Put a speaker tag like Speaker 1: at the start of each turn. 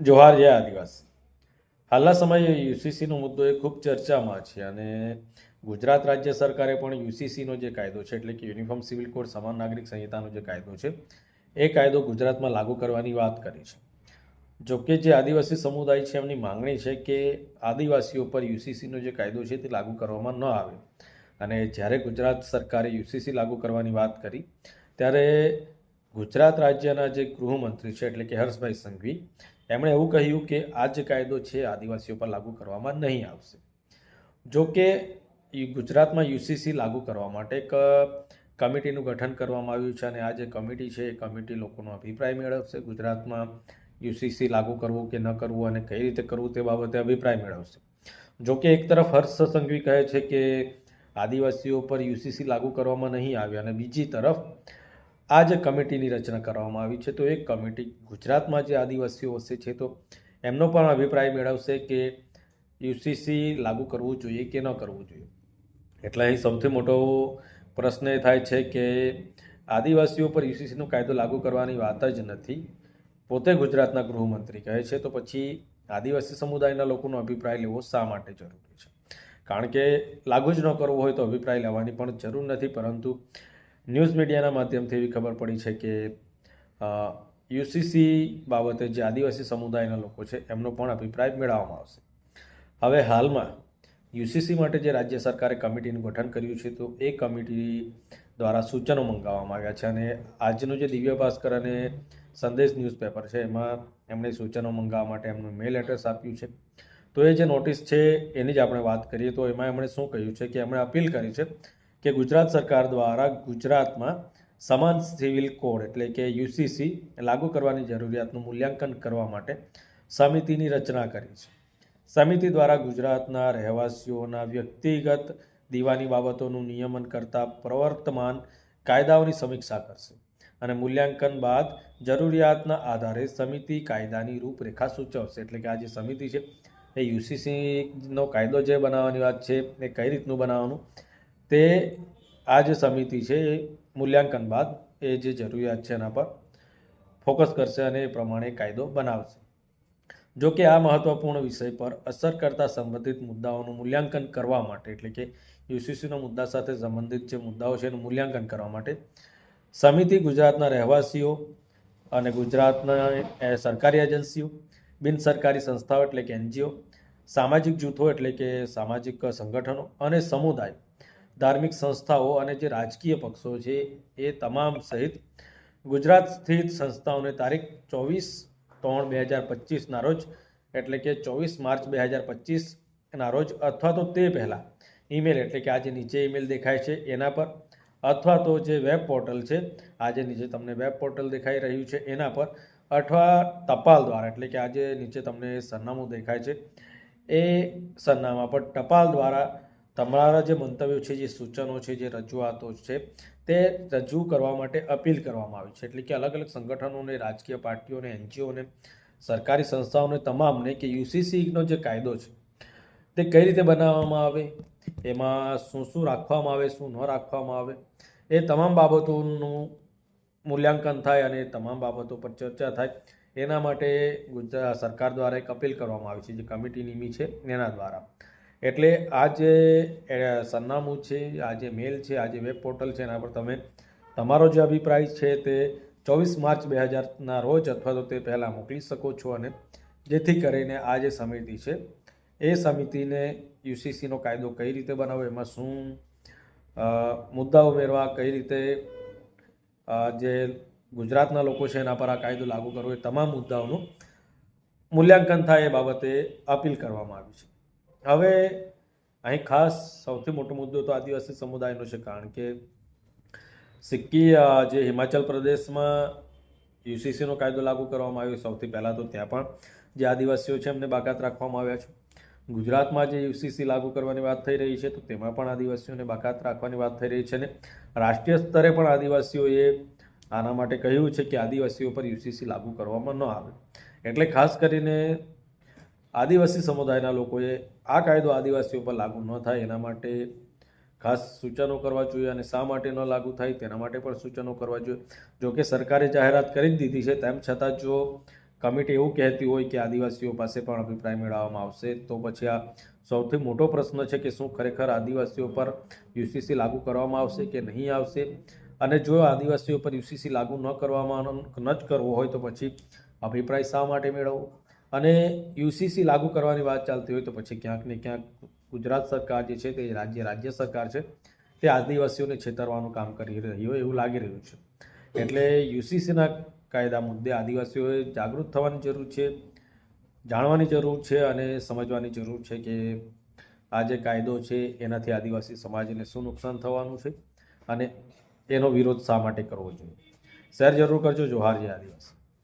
Speaker 1: જોહાર જય આદિવાસી. હાલના સમયે યુસીસીનો મુદ્દો એ ખૂબ ચર્ચામાં છે અને ગુજરાત રાજ્ય સરકારે પણ યુસીસીનો જે કાયદો છે, એટલે કે યુનિફોર્મ સિવિલ કોડ, સમાન નાગરિક સંહિતાનો જે કાયદો છે, એ કાયદો ગુજરાતમાં લાગુ કરવાની વાત કરી છે. જોકે જે આદિવાસી સમુદાય છે, એમની માંગણી છે કે આદિવાસીઓ પર યુસીસીનો જે કાયદો છે, તે લાગુ કરવામાં ન આવે. અને જ્યારે ગુજરાત સરકારે યુસીસી લાગુ કરવાની વાત કરી, ત્યારે ગુજરાત રાજ્યના જે ગૃહમંત્રી છે, એટલે કે હર્ષભાઈ સંઘવી એમણે એવું કહ્યું કે આ જે કાયદો છે, આદિવાસીઓ પર લાગુ કરવામાં નહીં આવશે. જો કે ગુજરાતમાં યુસીસી લાગુ કરવા માટે એક કમિટીનું ગઠન કરવામાં આવ્યું છે અને આ જે કમિટી છે, એ કમિટી લોકોનો અભિપ્રાય મેળવશે. ગુજરાતમાં યુસીસી લાગુ કરવું કે ન કરવું અને કઈ રીતે કરવું તે બાબતે અભિપ્રાય મેળવશે. જો કે, એક તરફ હર્ષ સંઘવી કહે છે કે આદિવાસીઓ પર યુસીસી લાગુ કરવામાં નહીં આવે અને બીજી તરફ આ જે કમિટીની રચના કરવામાં આવી છે. તો એ કમિટી ગુજરાતમાં જે આદિવાસીઓ વસે છે, તો એમનો પણ અભિપ્રાય મેળવશે કે યુસીસી લાગુ કરવું જોઈએ કે ન કરવું જોઈએ? એટલે અહીં સૌથી મોટો પ્રશ્ન એ થાય છે કે આદિવાસીઓ પર યુસીસીનો કાયદો લાગુ કરવાની વાત જ નથી. પોતે ગુજરાતના ગૃહમંત્રી કહે છે, તો પછી આદિવાસી સમુદાયના લોકોનો અભિપ્રાય લેવો શા માટે જરૂરી છે? કારણ કે લાગુ જ ન કરવું હોય તો અભિપ્રાય લેવાની પણ જરૂર નથી, પરંતુ ન્યૂઝ મીડિયાના માધ્યમથી એવી ખબર પડી છે કે યુસીસી બાબતે જે આદિવાસી સમુદાયના લોકો છે, એમનો પણ અભિપ્રાય મેળવવામાં આવશે. હવે હાલમાં યુસીસી માટે જે રાજ્ય સરકારે કમિટીનું ગઠન કર્યું છે, તો એ કમિટી દ્વારા સૂચનો મંગાવવામાં આવ્યા છે અને આજનું જે દિવ્ય ભાસ્કર અને સંદેશ ન્યૂઝપેપર છે, એમાં એમણે સૂચનો મંગાવવા માટે એમનું મેલ એડ્રેસ આપ્યું છે. તો એ જે નોટિસ છે, એની જ આપણે વાત કરીએ, તો એમાં એમણે શું કહ્યું છે કે એમણે અપીલ કરી છે કે ગુજરાત સરકાર દ્વારા ગુજરાતમાં સમાન સિવિલ કોડ એટલે કે યુસીસી લાગુ કરવાની જરૂરિયાતનું મૂલ્યાંકન કરવા માટે સમિતિની રચના કરી છે. સમિતિ દ્વારા ગુજરાતના રહેવાસીઓના વ્યક્તિગત દીવાની બાબતોનું નિયમન કરતા પ્રવર્તમાન કાયદાઓની સમીક્ષા કરશે અને મૂલ્યાંકન બાદ જરૂરિયાતના આધારે સમિતિ કાયદાની રૂપરેખા સૂચવશે. એટલે કે આ જે સમિતિ છે, એ યુસીસીનો કાયદો જે બનાવવાની વાત છે, એ કઈ રીતનું બનાવવાનું? તે આ જે સમિતિ છે, એ મૂલ્યાંકન બાદ એ જે જરૂરિયાત છે એના પર ફોકસ કરશે અને એ પ્રમાણે કાયદો બનાવશે. જો કે આ મહત્વપૂર્ણ વિષય પર અસર કરતા સંબંધિત મુદ્દાઓનું મૂલ્યાંકન કરવા માટે, એટલે કે યુસીસીના મુદ્દા સાથે સંબંધિત જે મુદ્દાઓ છે એનું મૂલ્યાંકન કરવા માટે, સમિતિ ગુજરાતના રહેવાસીઓ અને ગુજરાતના સરકારી એજન્સીઓ, બિન સરકારી સંસ્થાઓ, એટલે કે એનજીઓ, સામાજિક જૂથો, એટલે કે સામાજિક સંગઠનો અને સમુદાય ધાર્મિક સંસ્થાઓ અને જે રાજકીય પક્ષો છે, એ તમામ સહિત ગુજરાત સ્થિત સંસ્થાઓને તારીખ ચોવીસ ત્રણ બે હજાર પચીસના રોજ, એટલે કે ચોવીસ માર્ચ બે હજાર પચીસના રોજ અથવા તો તે પહેલાં ઈમેલ, એટલે કે આજે નીચે ઈમેલ દેખાય છે એના પર, અથવા તો જે વેબ પોર્ટલ છે, આજે નીચે તમને વેબ પોર્ટલ દેખાઈ રહ્યું છે એના પર, અથવા ટપાલ દ્વારા, એટલે કે આજે નીચે તમને સરનામું દેખાય છે, એ સરનામા પર ટપાલ દ્વારા તમારા જે મંતવ્યો છે, જે સૂચનો છે, જે રજૂઆતો છે, તે રજૂ કરવા માટે અપીલ કરવામાં આવી છે. એટલે કે અલગ અલગ સંગઠનોને, રાજકીય પાર્ટીઓને, એનજીઓને, સરકારી સંસ્થાઓને તમામને કે યુસીસીનો જે કાયદો છે, તે કઈ રીતે બનાવવામાં આવે, એમાં શું શું રાખવામાં આવે, શું ન રાખવામાં આવે, એ તમામ બાબતોનું મૂલ્યાંકન થાય અને તમામ બાબતો પર ચર્ચા થાય, એના માટે ગુજરાત સરકાર દ્વારા એક અપીલ કરવામાં આવી છે, જે કમિટી નિમી છે, એના દ્વારા. એટલે આ જે સરનામું છે, આ જે મેલ છે, આ જે વેબ પોર્ટલ છે, એના પર તમે, તમારો જે અભિપ્રાય છે તે ચોવીસ માર્ચ બે હજારના રોજ અથવા તો તે પહેલાં મોકલી શકો છો અને જેથી કરીને આ જે સમિતિ છે, એ સમિતિને યુસીસીનો કાયદો કઈ રીતે બનાવવો એમાં શું મુદ્દા ઉમેરવા, કઈ રીતે જે ગુજરાતના લોકો છે એના પર આ કાયદો લાગુ કરવો, એ તમામ મુદ્દાઓનું મૂલ્યાંકન થાય એ બાબતે અપીલ કરવામાં આવી છે. હવે અહીં ખાસ સૌથી મોટો મુદ્દો તો આદિવાસી સમુદાયનો છે, કારણ કે સિક્કી જે હિમાચલ પ્રદેશમાં યુસીસીનો કાયદો લાગુ કરવામાં આવ્યો, સૌથી પહેલાં તો ત્યાં પણ જે આદિવાસીઓ છે એમને બાકાત રાખવામાં આવ્યા છે. ગુજરાતમાં જે યુસીસી લાગુ કરવાની વાત થઈ રહી છે, તો તેમાં પણ આદિવાસીઓને બાકાત રાખવાની વાત થઈ રહી છે ને રાષ્ટ્રીય સ્તરે પણ આદિવાસીઓએ આના માટે કહ્યું છે કે આદિવાસીઓ પર યુસીસી લાગુ કરવામાં ન આવે. એટલે ખાસ કરીને આદિવાસી સમુદાયના લોકોએ આ કાયદો આદિવાસીઓ પર લાગુ ન થાય એના માટે ખાસ સૂચનો કરવા જોઈએ અને શા માટે ન લાગુ થાય તેના માટે પણ સૂચનો કરવા જોઈએ. જો કે સરકારે જાહેરાત કરી જ દીધી છે, તેમ છતાં જો કમિટી એવું કહેતી હોય કે આદિવાસીઓ પાસે પણ અભિપ્રાય મેળવવામાં આવશે, તો પછી આ સૌથી મોટો પ્રશ્ન છે કે શું ખરેખર આદિવાસીઓ પર યુસીસી લાગુ કરવામાં આવશે કે નહીં આવશે? અને જો આદિવાસીઓ પર યુસીસી લાગુ ન કરવામાં ન જ કરવો હોય તો પછી અભિપ્રાય શા માટે મેળવવો? અને યુસીસી લાગુ કરવાની વાત ચાલતી હોય તો પછી ક્યાંક ને ક્યાંક ગુજરાત સરકાર જે છે તે રાજ્ય રાજ્ય સરકાર છે તે આદિવાસીઓને છેતરવાનું કામ કરી રહી હોય એવું લાગી રહ્યું છે. એટલે યુસીસીના કાયદા મુદ્દે આદિવાસીઓએ જાગૃત થવાની જરૂર છે, જાણવાની જરૂર છે અને સમજવાની જરૂર છે કે આ જે કાયદો છે એનાથી આદિવાસી સમાજને શું નુકસાન થવાનું છે અને એનો વિરોધ શા માટે કરવો જોઈએ. શેર જરૂર કરજો, જોહાર જે આદિવાસી.